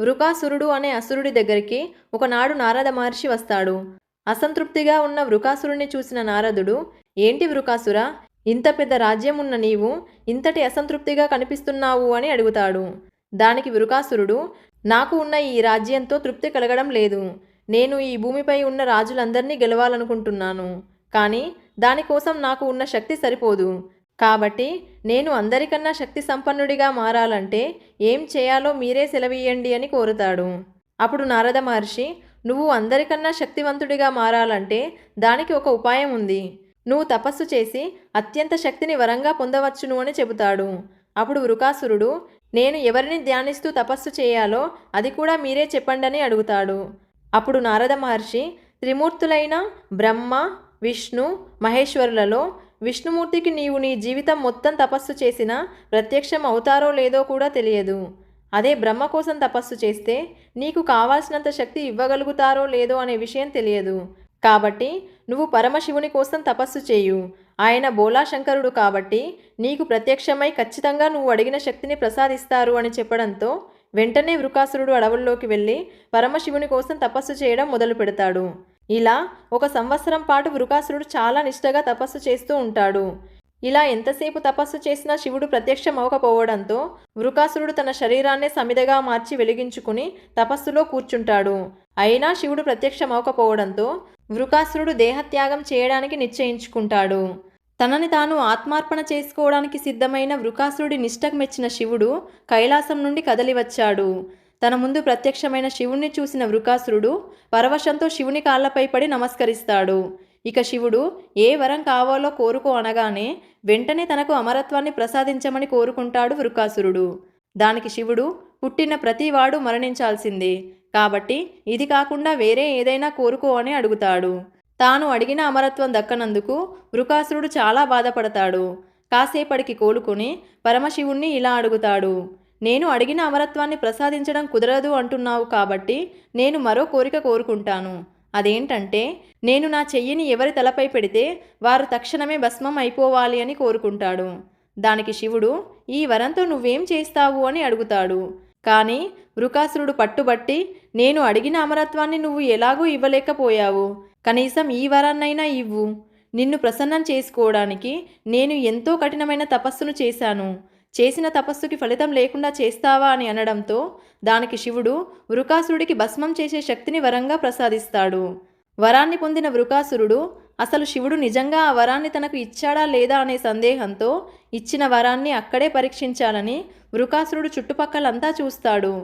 వృకాసురుడు అనే అసురుడి దగ్గరికి ఒకనాడు నారద మహర్షి వస్తాడు. అసంతృప్తిగా ఉన్న వృకాసురుణ్ణి చూసిన నారదుడు ఏంటి వృకాసుర? ఇంత పెద్ద రాజ్యం ఉన్న నీవు ఇంతటి అసంతృప్తిగా కనిపిస్తున్నావు అని అడుగుతాడు. దానికి వృకాసురుడు నాకు ఉన్న ఈ రాజ్యంతో తృప్తి కలగడం లేదు. నేను ఈ భూమిపై ఉన్న రాజులందరినీ గెలవాలనుకుంటున్నాను. కానీ దానికోసం నాకు ఉన్న శక్తి సరిపోదు. కాబట్టి నేను అందరికన్నా శక్తి సంపన్నుడిగా మారాలంటే ఏం చేయాలో మీరే సెలవీయండి అని కోరుతాడు. అప్పుడు నారద మహర్షి నువ్వు అందరికన్నా శక్తివంతుడిగా మారాలంటే దానికి ఒక ఉపాయం ఉంది. నువ్వు తపస్సు చేసి అత్యంత శక్తిని వరంగా పొందవచ్చును అని చెబుతాడు. అప్పుడు వృకాసురుడు నేను ఎవరిని ధ్యానిస్తూ తపస్సు చేయాలో అది కూడా మీరే చెప్పండని అడుగుతాడు. అప్పుడు నారద మహర్షి త్రిమూర్తులైన బ్రహ్మ విష్ణు మహేశ్వరులలో విష్ణుమూర్తికి నీవు నీ జీవితం మొత్తం తపస్సు చేసినా ప్రత్యక్షం అవుతారో లేదో కూడా తెలియదు. అదే బ్రహ్మ కోసం తపస్సు చేస్తే నీకు కావాల్సినంత శక్తి ఇవ్వగలుగుతారో లేదో అనే విషయం తెలియదు. కాబట్టి నువ్వు పరమశివుని కోసం తపస్సు చేయు. ఆయన బోలాశంకరుడు కాబట్టి నీకు ప్రత్యక్షమై ఖచ్చితంగా నువ్వు అడిగిన శక్తిని ప్రసాదిస్తారు అని చెప్పడంతో వెంటనే వృకాసురుడు అడవుల్లోకి వెళ్ళి పరమశివుని కోసం తపస్సు చేయడం మొదలు పెడతాడు ఇలా ఒక సంవత్సరం పాటు వృకాసురుడు చాలా నిష్టగా తపస్సు చేస్తూ ఉంటాడు. ఇలా ఎంతసేపు తపస్సు చేసినా శివుడు ప్రత్యక్షం అవ్వకపోవడంతో వృకాసురుడు తన శరీరాన్నే సమిదగా మార్చి వెలిగించుకుని తపస్సులో కూర్చుంటాడు. అయినా శివుడు ప్రత్యక్షం అవ్వకపోవడంతో వృకాసురుడు దేహత్యాగం చేయడానికి నిశ్చయించుకుంటాడు. తనని తాను ఆత్మార్పణ చేసుకోవడానికి సిద్ధమైన వృకాసురుడి నిష్టకు మెచ్చిన శివుడు కైలాసం నుండి కదలివచ్చాడు. తన ముందు ప్రత్యక్షమైన శివుణ్ణి చూసిన వృకాసురుడు పరవశంతో శివుని కాళ్ళపై పడి నమస్కరిస్తాడు. ఇక శివుడు ఏ వరం కావాలో కోరుకో అనగానే వెంటనే తనకు అమరత్వాన్ని ప్రసాదించమని కోరుకుంటాడు వృకాసురుడు. దానికి శివుడు పుట్టిన ప్రతివాడు మరణించాల్సిందే. కాబట్టి ఇది కాకుండా వేరే ఏదైనా కోరుకో అని అడుగుతాడు. తాను అడిగిన అమరత్వం దక్కనందుకు వృకాసురుడు చాలా బాధపడతాడు. కాసేపటికి కోలుకుని పరమశివుణ్ణి ఇలా అడుగుతాడు. నేను అడిగిన అమరత్వాన్ని ప్రసాదించడం కుదరదు అంటున్నావు కాబట్టి నేను మరో కోరిక కోరుకుంటాను. అదేంటంటే నేను నా చెయ్యిని ఎవరి తలపై పెడితే వారు తక్షణమే భస్మం అయిపోవాలి అని కోరుకుంటాడు. దానికి శివుడు ఈ వరంతో నువ్వేం చేస్తావు? అని అడుగుతాడు. కానీ వృకాసురుడు పట్టుబట్టి నేను అడిగిన అమరత్వాన్ని నువ్వు ఎలాగూ ఇవ్వలేకపోయావు. కనీసం ఈ వరాన్నైనా ఇవ్వు. నిన్ను ప్రసన్నం చేసుకోవడానికి నేను ఎంతో కఠినమైన తపస్సును చేశాను. చేసిన తపస్సుకి ఫలితం లేకుండా చేస్తావా అని అనడంతో దానికి శివుడు వృకాసురుడికి భస్మం చేసే శక్తిని వరంగా ప్రసాదిస్తాడు. వరాన్ని పొందిన వృకాసురుడు అసలు శివుడు నిజంగా ఆ వరాన్ని తనకు ఇచ్చాడా లేదా అనే సందేహంతో ఇచ్చిన వరాన్ని అక్కడే పరీక్షించాలని వృకాసురుడు చుట్టుపక్కలంతా చూస్తాడు.